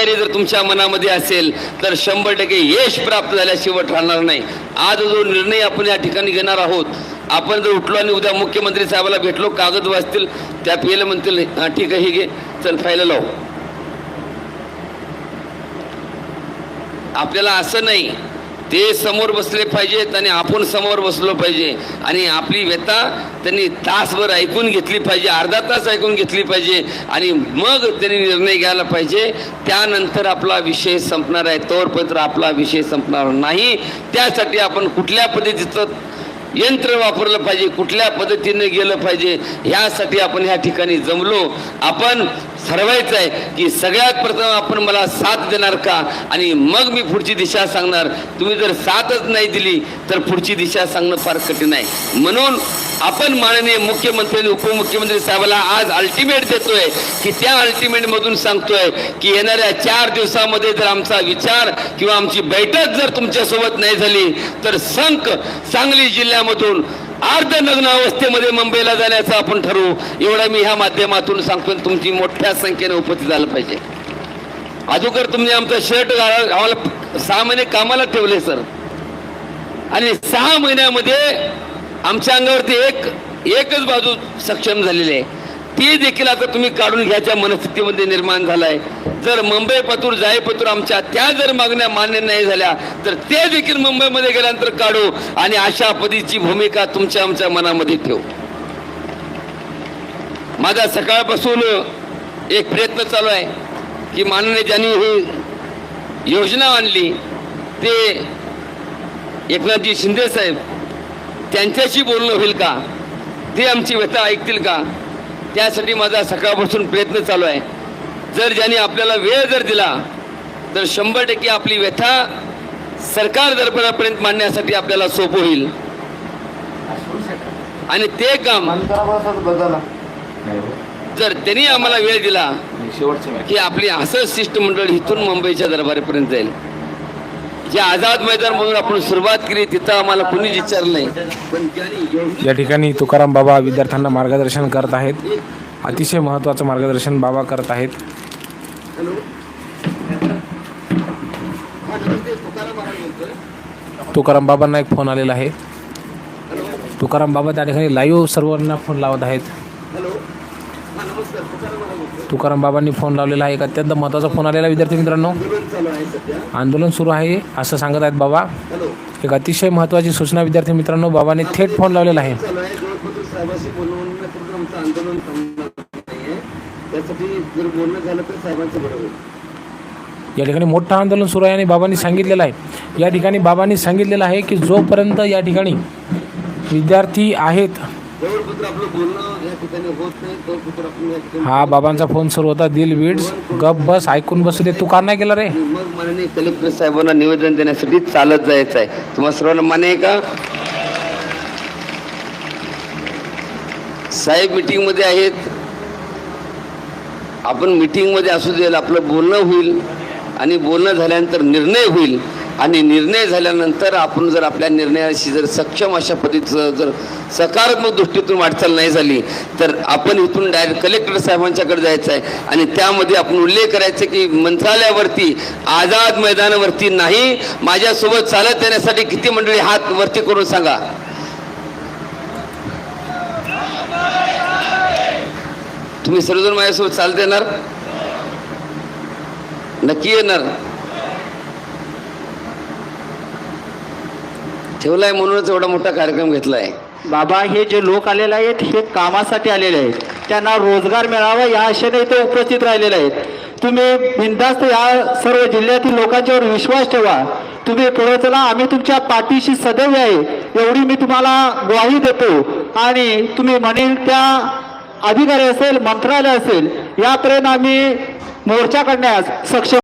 तयारी जर तुमच्या मनामध्ये असेल तर शंभर टक्के यश प्राप्त झाल्याशिवाय राहणार नाही. आज जो निर्णय आपण या ठिकाणी घेणार आहोत आपण जर उठलो आणि उद्या मुख्यमंत्री साहेबाला भेटलो कागद वाचतील त्या पियला म्हणतील हा ठीक आहे हे घे चल फायला लाव. आपल्याला असं नाही ते समोर बसले पाहिजेत आणि आपण समोर बसलो पाहिजे. आणि आपली व्यथा त्यांनी तासभर ऐकून घेतली पाहिजे अर्धा तास ऐकून घेतली पाहिजे आणि मग त्यांनी निर्णय घ्यायला पाहिजे. त्यानंतर आपला विषय संपणार आहे. तोरपत्र आपला विषय संपणार नाही. त्यासाठी आपण कुठल्या पद्धतीचं यंत्र वापरलं पाहिजे कुठल्या पद्धतीने गेलं पाहिजे ह्यासाठी आपण ह्या ठिकाणी जमलो. आपण ठरवायचं आहे की सगळ्यात प्रथम आपण मला साथ देणार का? आणि मग मी पुढची दिशा सांगणार. तुम्ही जर साथच नाही दिली तर पुढची दिशा सांगणं फार कठीण आहे. म्हणून आपण माननीय मुख्यमंत्री आणि उपमुख्यमंत्री साहेबाला आज अल्टिमेट देतोय की त्या अल्टिमेटमधून सांगतोय की येणाऱ्या चार दिवसामध्ये जर आमचा विचार किंवा आमची बैठक जर तुमच्यासोबत नाही झाली तर संक सांगली अर्ध नग्ना अवस्थेमध्ये मुंबईला जाण्याचं आपण ठरवू. एवढं मी ह्या माध्यमातून सांगतो तुमची मोठ्या संख्येने उपस्थित झालं पाहिजे. अजूकर तुम्ही आमचा शर्ट घाला- आम्हाला सहा महिने कामाला ठेवले सर आणि सहा महिन्यामध्ये आमच्या अंगावरती एक एकच बाजू सक्षम झालेली आहे. ती देखील आता तुम्ही काढून घ्यायच्या मनस्थितीमध्ये निर्माण झालाय. जर मुंबई पतूर जाय पतूर आमच्या त्या जर मागण्या मान्य नाही झाल्या तर ते देखील मुंबईमध्ये गेल्यानंतर काढू आणि अशा पदीची भूमिका तुमच्या आमच्या मनामध्ये ठेवू. माझा सकाळपासून एक प्रयत्न चालू आहे की माननीय ज्यांनी ही योजना आणली ते एकनाथजी शिंदे साहेब त्यांच्याशी बोलणं होईल का? ते आमची व्यथा ऐकतील का? त्यासाठी माझा सकाळपासून प्रयत्न चालू आहे. जर ज्यांनी आपल्याला वेळ जर दिला तर शंभर टक्के आपली व्यथा सरकार दरबारापर्यंत मांडण्यासाठी आपल्याला सोपं होईल. आणि ते काम जर त्यांनी आम्हाला वेळ दिला की आपली असं शिष्टमंडळ इथून मुंबईच्या दरबारापर्यंत जाईल. जे आझाद मैदान म्हणून आपण सुरुवात केली तिथं आम्हाला कुणीच विचारलं नाही. या ठिकाणी तुकाराम बाबा विद्यार्थ्यांना मार्गदर्शन करत आहेत. अतिशय महत्त्वाचं मार्गदर्शन बाबा करत आहेत. हा, तुकाराम बाबांना एक फोन आलेला आहे. तुकाराम बाबा त्या ठिकाणी लाईव्ह सर्वांना फोन लावत आहेत. तुकाराम बाबांनी फोन लावलेला आहे. एक अत्यंत महत्त्वाचा फोन आलेला आहे विद्यार्थी मित्रांनो. आंदोलन सुरू आहे असं सांगत आहेत बाबा. एक अतिशय महत्त्वाची सूचना विद्यार्थी मित्रांनो बाबांनी थेट फोन लावलेला आहे. त्यासाठी जर बोलणं झालं तर साहेबांचं बरं होईल. या ठिकाणी मोठं आंदोलन सुरू आहे आणि बाबांनी सांगितलेलं आहे. या ठिकाणी बाबांनी सांगितलेलं आहे की जोपर्यंत या ठिकाणी विद्यार्थी आहेत हा बाबांचा फोन सुरू होता. दिल बीड्स गप बस ऐकून बसू दे. तू का नाही केला रे? मग माननीय कलेक्टर साहेबांना निवेदन देण्यासाठी चालत जायचं आहे. तुम्हाला सर्वांना मान्य आहे का? साहेब मीटिंगमध्ये आहेत. आपण मीटिंगमध्ये असू देईल आपलं बोलणं होईल. आणि बोलणं झाल्यानंतर निर्णय होईल. आणि निर्णय झाल्यानंतर आपण जर आपल्या निर्णयाशी जर सक्षम अशा पद्धतीचं जर सकारात्मक दृष्टीतून वाटचाल नाही झाली तर आपण इथून डायरेक्ट कलेक्टर साहेबांच्याकडे जायचं आहे. आणि त्यामध्ये आपण उल्लेख करायचे की मंत्रालयावरती आझाद मैदानावरती नाही माझ्यासोबत चालत येण्यासाठी किती मंडळी हात वरती करून सांगा. तुम्ही सर्वजण माझ्यासोबत चालते येणार नक्की येणार. ठेवलाय म्हणूनच एवढा मोठा कार्यक्रम घेतलाय. बाबा हे जे लोक आलेले आहेत हे कामासाठी आलेले आहेत. त्यांना रोजगार मिळावा या आशेने इथे उपस्थित राहिलेले आहेत. तुम्ही बिनधास्त या सर्व जिल्ह्यातील लोकांच्यावर विश्वास ठेवा. तुम्ही पुढे चला आम्ही तुमच्या पाठीशी सदैव आहे. एवढी मी तुम्हाला ग्वाही देतो. आणि तुम्ही म्हणेल त्या अधिकारी असेल मंत्रालय असेल यापर्यंत आम्ही मोर्चा काढण्यास सक्षम